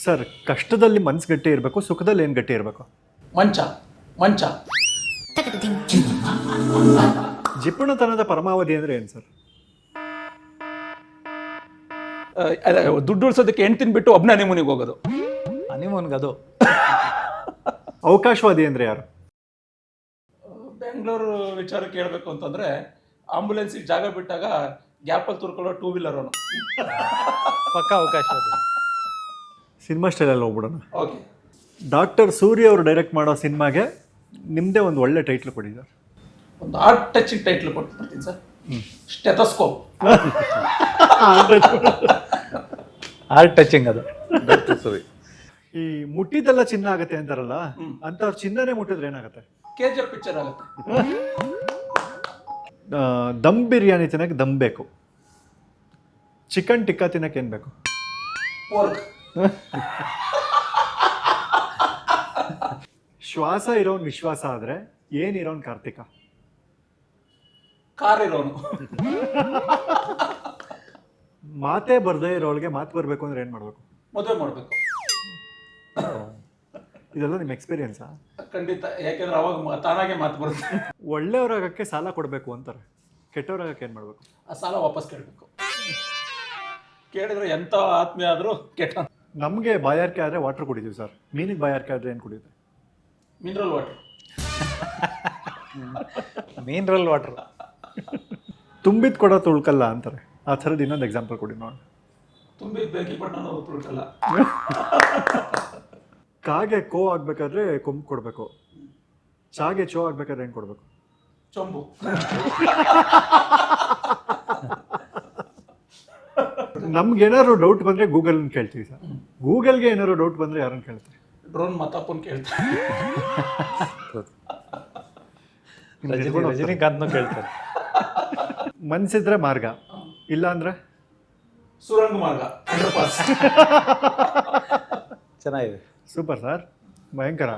Sir ಕಷ್ಟದಲ್ಲಿ ಮನ್ಸು ಗಟ್ಟಿ ಇರಬೇಕು ಸುಖದಲ್ಲಿ ಏನು ಗಟ್ಟಿ ಇರಬೇಕು? ಮಂಚ ಮಂಚ. ಜಿಪುಣತನದ ಪರಮಾವಧಿ ಅಂದರೆ ಏನು ಸರ್? ಆ, ದುಡ್ಡು ಉಳಿಸೋದಕ್ಕೆ ಹೆಣ್ಣು ತಿನ್ಬಿಟ್ಟು ಒಬ್ಬನೇ ಹನಿಮೂನಿಗೆ ಹೋಗೋದು. ಹನಿಮೂನ್ಗೆ ಅದು. ಅವಕಾಶವಾದಿ ಅಂದರೆ ಯಾರು? ಬೆಂಗಳೂರು ವಿಚಾರ ಕೇಳಬೇಕು ಅಂತಂದ್ರೆ ಆಂಬುಲೆನ್ಸಿಗೆ ಜಾಗ ಬಿಟ್ಟಾಗ ಗ್ಯಾಪಲ್ಲಿ ತುರ್ಕೊಳ್ಳೋ ಟೂ ವೀಲರ್ ಅವನು ಪಕ್ಕ ಅವಕಾಶ ಅದು ಸಿನಿಮಾ ಸ್ಟೈಲಲ್ಲಿ ಹೋಗ್ಬಿಡೋಣ. ಓಕೆ. ಡಾಕ್ಟರ್ ಸೂರ್ಯ ಅವರು ಡೈರೆಕ್ಟ್ ಮಾಡೋ ಸಿನಿಮಾಗೆ ನಿಮ್ಮದೇ ಒಂದು ಒಳ್ಳೆ ಟೈಟ್ಲ್ ಕೊಡಿ ಸರ್. ಒಂದು ಆರ್ಟ್ ಟಚಿಂಗ್ ಟೈಟ್ಲ್ ಕೊಟ್ಬಿಡ್ತೀನಿ ಸರ್. ಸ್ಟೆಥೋಸ್ಕೋಪ್ ಆರ್ಟ್ ಟಚಿಂಗ್ ಅದು. ಸರಿ ಈ ಮುಟ್ಟಿದ್ದೆಲ್ಲ ಚಿನ್ನ ಆಗುತ್ತೆ ಅಂತಾರಲ್ಲ ಅಂಥವ್ರು ಚಿನ್ನನೇ ಮುಟ್ಟಿದ್ರೆ ಏನಾಗುತ್ತೆ? ಕೆ ಜಿ ಎಫ್ ಪಿಕ್ಚರ್ ಆಗುತ್ತೆ. ಆ, ದಮ್ ಬಿರಿಯಾನಿ ತಿನ್ನಕ್ಕೆ ದಮ್ ಬೇಕು. ಚಿಕನ್ ಟಿಕ್ಕಾ ತಿನ್ನಕ್ಕೆ ಏನು ಬೇಕು? ಪೋರ್ಕ್ ಶ್ವಾಸ ಇರೋನ್ ವಿಶ್ವಾಸ ಆದ್ರೆ ಏನ್ ಇರೋನ್ ಕಾರ್ತಿಕ? ಕಾರ್ ಇರೋನು. ಮಾತೇ ಬರ್ದೇ ಇರೋಳಿಗೆ ಮಾತು ಬರಬೇಕು ಅಂದ್ರೆ ಏನ್ ಮಾಡ್ಬೇಕು? ಮದುವೆ ಮಾಡಬೇಕು. ಇದೆಲ್ಲ ನಿಮ್ಮ ಎಕ್ಸ್ಪೀರಿಯನ್ಸ್ ಖಂಡಿತ. ಯಾಕೆಂದ್ರೆ ಅವಾಗ ಮ- ತಾನಾಗೆ ಮಾತು ಬರುತ್ತೆ. ಒಳ್ಳೆಯವರಾಗಕ್ಕೆ ಸಾಲ ಕೊಡಬೇಕು ಅಂತಾರೆ. ಕೆಟ್ಟವರಾಗಕ್ಕೆ ಏನು ಮಾಡಬೇಕು? ಆ ಸಾಲ ವಾಪಸ್ ಕೇಳಬೇಕು. ಕೇಳಿದ್ರೆ ಎಂಥ ಆತ್ಮೀಯ ಆದರೂ ಕೆಟ್ಟ ನಮಗೆ ಬಾಯಾರಿಕೆ ಆದರೆ ವಾಟರ್ ಕುಡಿತೀವಿ ಸರ್ ಮೀನಿಗೆ ಬಾಯಾರಿಕೆ ಆದರೆ ಏನು ಕುಡಿಯುತ್ತೆ ಮಿನರಲ್ ವಾಟರ್ ಮಿನರಲ್ ವಾಟರ್ ತುಂಬಿದ ಕೊಡ ತುಳ್ಕಲ್ಲ ಅಂತಾರೆ. ಆ ಥರದ್ದು ಇನ್ನೊಂದು ಎಕ್ಸಾಂಪಲ್ ಕೊಡಿ ನೋಡಿ. ತುಂಬಿದ ಬೆಂಕಿ ಕಾಗೆ ಕೋ ಆಗ್ಬೇಕಾದ್ರೆ ಕೊಂಬು ಕೊಡಬೇಕು. ಚಾಗೆ ಚೋ ಆಗ್ಬೇಕಾದ್ರೆ ಏನು ಕೊಡಬೇಕು? ಚೊಂಬು. ನಮ್ಗೆ ಏನಾದ್ರು ಡೌಟ್ ಬಂದರೆ ಗೂಗಲ್ ಕೇಳ್ತೀವಿ ಸರ್. ಗೂಗಲ್ಗೆ ಏನಾದ್ರು ಡೌಟ್ ಬಂದರೆ ಯಾರನ್ನು ಕೇಳ್ತಾರೆ? ಡ್ರೋನ್ ಮತ್ತಪ್ಪನ್ ಕೇಳ್ತಾರೆ. ರಜನಿಕಾಂತ್ನು ಕೇಳ್ತಾರೆ. ಮನ್ಸಿದ್ರೆ ಮಾರ್ಗ ಇಲ್ಲ ಅಂದ್ರೆ? ಸುರಂಗ ಮಾರ್ಗ ಚೆನ್ನಾಗಿದೆ. ಸೂಪರ್ ಸರ್ ಭಯಂಕರ.